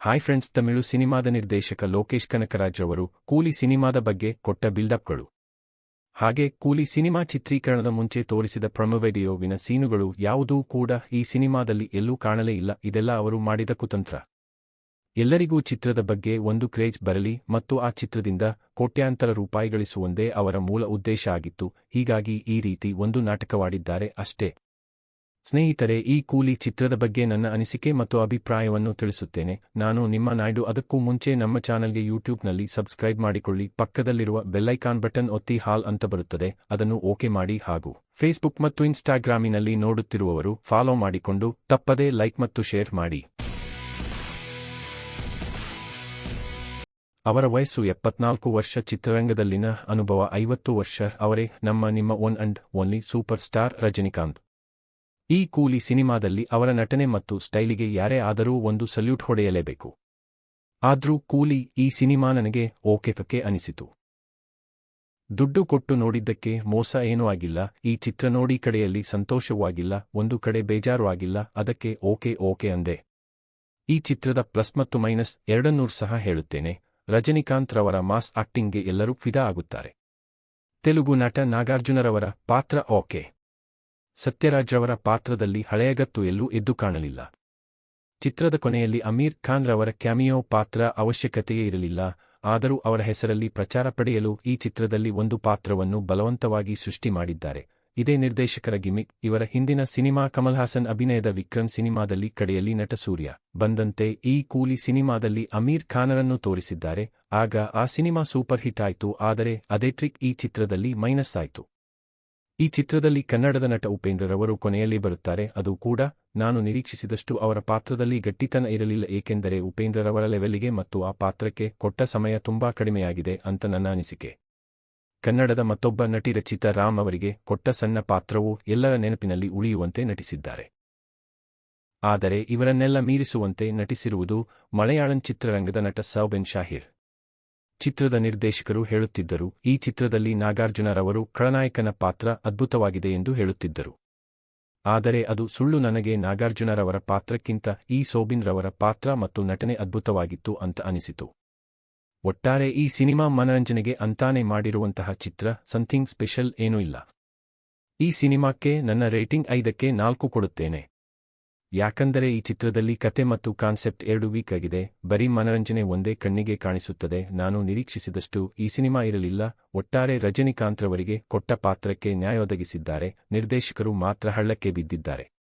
Hi friends, Tamil ಸಿನಿಮಾದ ನಿರ್ದೇಶಕ ಲೋಕೇಶ್ ಕನಕರಾಜ್ ಅವರು ಕೂಲಿ ಸಿನಿಮಾದ ಬಗ್ಗೆ ಕೊಟ್ಟ ಬಿಲ್ಡಪ್ಗಳು. ಹಾಗೆ ಕೂಲಿ ಸಿನಿಮಾ ಚಿತ್ರೀಕರಣದ ಮುಂಚೆ ತೋರಿಸಿದ ಪ್ರೊಮೊವಿಡಿಯೋವಿನ ಸೀನುಗಳು ಯಾವುದೂ ಕೂಡ ಈ ಸಿನಿಮಾದಲ್ಲಿ ಎಲ್ಲೂ ಕಾಣಲೇ ಇಲ್ಲ, ಇದೆಲ್ಲ ಅವರು ಮಾಡಿದ ಕುತಂತ್ರ. ಎಲ್ಲರಿಗೂ ಚಿತ್ರದ ಬಗ್ಗೆ ಒಂದು ಕ್ರೇಜ್ ಬರಲಿ ಮತ್ತು ಆ ಚಿತ್ರದಿಂದ ಕೋಟ್ಯಾಂತರ ರೂಪಾಯಿಗಳಿಸುವಂದೇ ಅವರ ಮೂಲ ಉದ್ದೇಶ ಆಗಿತ್ತು, ಹೀಗಾಗಿ ಈ ರೀತಿ ಒಂದು ನಾಟಕವಾಡಿದ್ದಾರೆ ಅಷ್ಟೇ. ಸ್ನೇಹಿತರೆ, ಈ ಕೂಲಿ ಚಿತ್ರದ ಬಗ್ಗೆ ನನ್ನ ಅನಿಸಿಕೆ ಮತ್ತು ಅಭಿಪ್ರಾಯವನ್ನು ತಿಳಿಸುತ್ತೇನೆ. ನಾನು ನಿಮ್ಮ ನಾಯ್ಡು. ಅದಕ್ಕೂ ಮುಂಚೆ ನಮ್ಮ ಚಾನಲ್ಗೆ ಯೂಟ್ಯೂಬ್ನಲ್ಲಿ ಸಬ್ಸ್ಕ್ರೈಬ್ ಮಾಡಿಕೊಳ್ಳಿ. ಪಕ್ಕದಲ್ಲಿರುವ ಬೆಲ್ಲೈಕಾನ್ ಬಟನ್ ಒತ್ತಿ ಹಾಲ್ ಅಂತ ಬರುತ್ತದೆ. ಅದನ್ನು ಓಕೆ ಮಾಡಿ ಹಾಗೂ ಫೇಸ್ಬುಕ್ ಮತ್ತು ಇನ್ಸ್ಟಾಗ್ರಾಮಿನಲ್ಲಿ ನೋಡುತ್ತಿರುವವರು ಫಾಲೋ ಮಾಡಿಕೊಂಡು ತಪ್ಪದೇ ಲೈಕ್ ಮತ್ತು ಶೇರ್ ಮಾಡಿ. ಅವರ ವಯಸ್ಸು ಎಪ್ಪತ್ನಾಲ್ಕು ವರ್ಷ. ಚಿತ್ರರಂಗದಲ್ಲಿನ ಅನುಭವ ಐವತ್ತು ವರ್ಷ. ಅವರೇ ನಮ್ಮ ನಿಮ್ಮ one and only superstar Rajinikanth. ಈ ಕೂಲಿ ಸಿನಿಮಾದಲ್ಲಿ ಅವರ ನಟನೆ ಮತ್ತು ಸ್ಟೈಲಿಗೆ ಯಾರೇ ಆದರೂ ಒಂದು ಸಲ್ಯೂಟ್ ಹೊಡೆಯಲೇಬೇಕು. ಆದ್ರೂ ಕೂಲಿ ಈ ಸಿನಿಮಾ ನನಗೆ ಓಕೆಫಕ್ಕೆ ಅನಿಸಿತು. ದುಡ್ಡು ಕೊಟ್ಟು ನೋಡಿದ್ದಕ್ಕೆ ಮೋಸ ಏನೂ ಆಗಿಲ್ಲ, ಈ ಚಿತ್ರ ನೋಡಿ ಕಡೆಯಲ್ಲಿ ಸಂತೋಷವೂ ಆಗಿಲ್ಲ, ಒಂದು ಕಡೆ ಬೇಜಾರು ಆಗಿಲ್ಲ, ಅದಕ್ಕೆ ಓಕೆ ಓಕೆ ಅಂದೆ. ಈ ಚಿತ್ರದ ಪ್ಲಸ್ ಮತ್ತು ಮೈನಸ್ ಎರಡನ್ನೂರು ಸಹ ಹೇಳುತ್ತೇನೆ, ರಜನಿಕಾಂತ್ ರವರ ಮಾಸ್ ಆಕ್ಟಿಂಗ್ಗೆ ಎಲ್ಲರೂ ಫಿದಾ ಆಗುತ್ತಾರೆ. ತೆಲುಗು ನಟ ನಾಗಾರ್ಜುನರವರ ಪಾತ್ರ ಓಕೆ. ಸತ್ಯರಾಜ್ ರವರ ಪಾತ್ರದಲ್ಲಿ ಹಳೆಯಗತ್ತು ಎಲ್ಲೂ ಎದ್ದು ಕಾಣಲಿಲ್ಲ. ಚಿತ್ರದ ಕೊನೆಯಲ್ಲಿ ಅಮೀರ್ ಖಾನ್ ರವರ ಕ್ಯಾಮಿಯೋ ಪಾತ್ರ ಅವಶ್ಯಕತೆಯೇ ಇರಲಿಲ್ಲ, ಆದರೂ ಅವರ ಹೆಸರಲ್ಲಿ ಪ್ರಚಾರ ಪಡೆಯಲು ಈ ಚಿತ್ರದಲ್ಲಿ ಒಂದು ಪಾತ್ರವನ್ನು ಬಲವಂತವಾಗಿ ಸೃಷ್ಟಿ ಮಾಡಿದ್ದಾರೆ. ಇದೇ ನಿರ್ದೇಶಕರ ಗಿಮಿಕ್, ಇವರ ಹಿಂದಿನ ಸಿನಿಮಾ ಕಮಲ್ ಹಾಸನ್ ಅಭಿನಯದ ವಿಕ್ರಮ್ ಸಿನಿಮಾದಲ್ಲಿ ಕಡೆಯಲ್ಲಿ ನಟ ಸೂರ್ಯ. ಬಂದಂತೆ ಈ ಕೂಲಿ ಸಿನಿಮಾದಲ್ಲಿ ಅಮೀರ್ ಖಾನರನ್ನು ತೋರಿಸಿದ್ದಾರೆ, ಆಗ ಆ ಸಿನಿಮಾ ಸೂಪರ್ ಹಿಟ್ ಆಯ್ತು, ಆದರೆ ಅದೇ ಟ್ರಿಕ್ ಈ ಚಿತ್ರದಲ್ಲಿ ಮೈನಸ್ ಆಯ್ತು. ಈ ಚಿತ್ರದಲ್ಲಿ ಕನ್ನಡದ ನಟ ಉಪೇಂದ್ರರವರು ಕೊನೆಯಲ್ಲಿ ಬರುತ್ತಾರೆ. ಅದು ಕೂಡ ನಾನು ನಿರೀಕ್ಷಿಸಿದಷ್ಟು ಅವರ ಪಾತ್ರದಲ್ಲಿ ಗಟ್ಟಿತನ ಇರಲಿಲ್ಲ, ಏಕೆಂದರೆ ಉಪೇಂದ್ರರವರ ಲೆವೆಲಿಗೆ ಮತ್ತು ಆ ಪಾತ್ರಕ್ಕೆ ಕೊಟ್ಟ ಸಮಯ ತುಂಬಾ ಕಡಿಮೆಯಾಗಿದೆ ಅಂತ ನನ್ನ ಅನಿಸಿಕೆ. ಕನ್ನಡದ ಮತ್ತೊಬ್ಬ ನಟಿ ರಚಿತ ರಾಮ್ ಅವರಿಗೆ ಕೊಟ್ಟ ಸಣ್ಣ ಪಾತ್ರವು ಎಲ್ಲರ ನೆನಪಿನಲ್ಲಿ ಉಳಿಯುವಂತೆ ನಟಿಸಿದ್ದಾರೆ. ಆದರೆ ಇವರನ್ನೆಲ್ಲ ಮೀರಿಸುವಂತೆ ನಟಿಸಿರುವುದು ಮಲಯಾಳಂ ಚಿತ್ರರಂಗದ ನಟ ಸೌಬೆನ್ ಶಾಹಿರ್. ಚಿತ್ರದ ನಿರ್ದೇಶಕರು ಹೇಳುತ್ತಿದ್ದರು. ಈ ಚಿತ್ರದಲ್ಲಿ ನಾಗಾರ್ಜುನರವರು ಖಳನಾಯಕನ ಪಾತ್ರ ಅದ್ಭುತವಾಗಿದೆ ಎಂದು ಹೇಳುತ್ತಿದ್ದರು. ಆದರೆ ಅದು ಸುಳ್ಳು ನನಗೆ ನಾಗಾರ್ಜುನರವರ ಪಾತ್ರಕ್ಕಿಂತ ಈ ಸೋಬಿನ್ ರವರ ಪಾತ್ರ ಮತ್ತು ನಟನೆ ಅದ್ಭುತವಾಗಿತ್ತು ಅಂತ ಅನಿಸಿತು. ಒಟ್ಟಾರೆ ಈ ಸಿನಿಮಾ ಮನರಂಜನೆಗೆ ಅಂತಾನೆ ಮಾಡಿರುವಂತಹ ಚಿತ್ರ ಸಂಥಿಂಗ್ ಸ್ಪೆಷಲ್ ಏನೂ ಇಲ್ಲ. ಈ ಸಿನಿಮಾಕ್ಕೆ ನನ್ನ ರೇಟಿಂಗ್ ಐದಕ್ಕೆ ನಾಲ್ಕು ಕೊಡುತ್ತೇನೆ. ಯಾಕಂದರೆ ಈ ಚಿತ್ರದಲ್ಲಿ ಕತೆ ಮತ್ತು ಕಾನ್ಸೆಪ್ಟ್ ಎರಡು ವೀಕ್ ಆಗಿದೆ, ಬರೀ ಮನರಂಜನೆ ಒಂದೇ ಕಣ್ಣಿಗೆ ಕಾಣಿಸುತ್ತದೆ, ನಾನು ನಿರೀಕ್ಷಿಸಿದಷ್ಟು ಈ ಸಿನಿಮಾ ಇರಲಿಲ್ಲ, ಒಟ್ಟಾರೆ ರಜನಿಕಾಂತ್ ರವರಿಗೆ ಕೊಟ್ಟ ಪಾತ್ರಕ್ಕೆ ನ್ಯಾಯ ಒದಗಿಸಿದ್ದಾರೆ ನಿರ್ದೇಶಕರು ಮಾತ್ರ ಹಳ್ಳಕ್ಕೆ ಬಿದ್ದಿದ್ದಾರೆ.